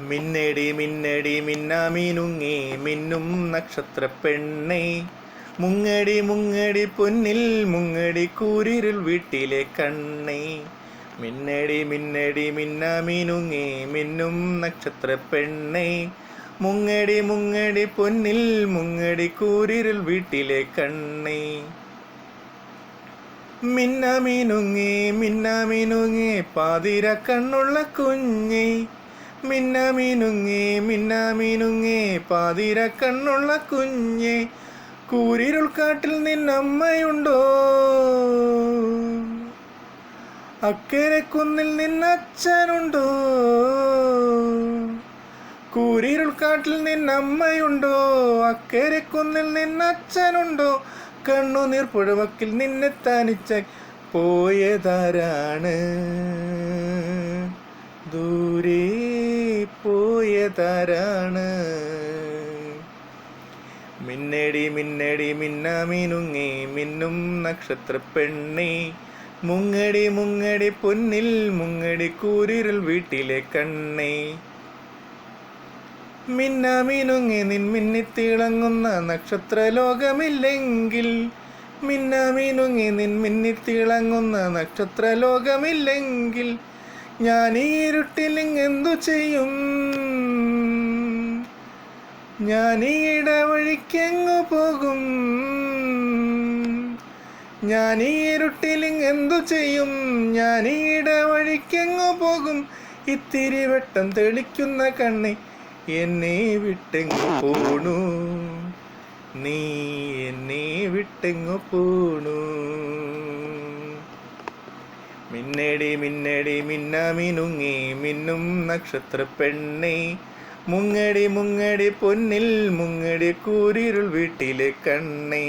മിന്നടി മിന്നടി മിന്നാമീനുങ്ങി മിന്നും നക്ഷത്ര പെണ്ണേ മുങ്ങടി മുങ്ങടി പൊന്നിൽ മുങ്ങടി കൂരിരുൾ വീട്ടിലെ കണ്ണേ. മിന്നടി മിന്നടി മിന്നാമീനുങ്ങി മിന്നും നക്ഷത്ര പെണ്ണേ മുങ്ങടി മുങ്ങടി പൊന്നിൽ മുങ്ങടി കൂരിരുൾ വീട്ടിലെ കണ്ണേ. മിന്നാമീനുങ്ങി മിന്നാമീനുങ്ങി പാതിര കണ്ണുള്ള കുഞ്ഞേ. മിന്നാമീനുങ്ങി മിന്നാമീനുങ്ങി പാതിര കണ്ണുള്ള കുഞ്ഞേ കൂരിരുൾക്കാട്ടിൽ നിന്നമ്മയുണ്ടോ? അക്കരെ കുന്നിൽ നിന്നച്ഛനുണ്ടോ? കൂരിരുൾക്കാട്ടിൽ നിന്നമ്മയുണ്ടോ? അക്കരെ കുന്നിൽ നിന്നച്ഛനുണ്ടോ? കണ്ണുനീർ പുഴവക്കിൽ നിന്നെ തനിച്ച പോയതാരാണ്? ദൂരെ പോയതാരാണ് മിന്നടി മിന്നടി മിന്നാമിനുങ്ങി മിന്നും നക്ഷത്ര പെണ്ണി. മുങ്ങടി മുങ്ങടി പൊന്നിൽ മുങ്ങടി കൂരിരുൾ വീട്ടിലെ കണ്ണേ. മിന്നാമിനുങ്ങി നിൻ മിന്നിത്തിളങ്ങുന്ന നക്ഷത്ര ലോകമില്ലെങ്കിൽ മിന്നാമിനുങ്ങി നിൻ മിന്നിത്തിളങ്ങുന്ന നക്ഷത്ര ലോകമില്ലെങ്കിൽ ഞാൻ ഈ ഇരുട്ടിലിങ്ങെന്തു ചെയ്യും? ഞാൻ ഈ ഇടവഴിക്കെങ്ങു പോകും? ഞാൻ ഈ ഇരുട്ടിലിങ്ങെന്തു ചെയ്യും? ഞാൻ ഈ ഇടവഴിക്കെങ്ങു പോകും? ഇത്തിരി വെട്ടം തെളിക്കുന്ന കണ്ണി എന്നെ വിട്ടെങ്ങു പോണു. നീ എന്നെ വിട്ടെങ്ങു പോണു. മിന്നടി മിന്ന മിനുങ്ങി മിന്നും നക്ഷത്ര പെണ്ണേ മുങ്ങടി മുങ്ങടി പൊന്നിൽ മുങ്ങടി കൂരിരുൾ വീട്ടിലെ കണ്ണേ.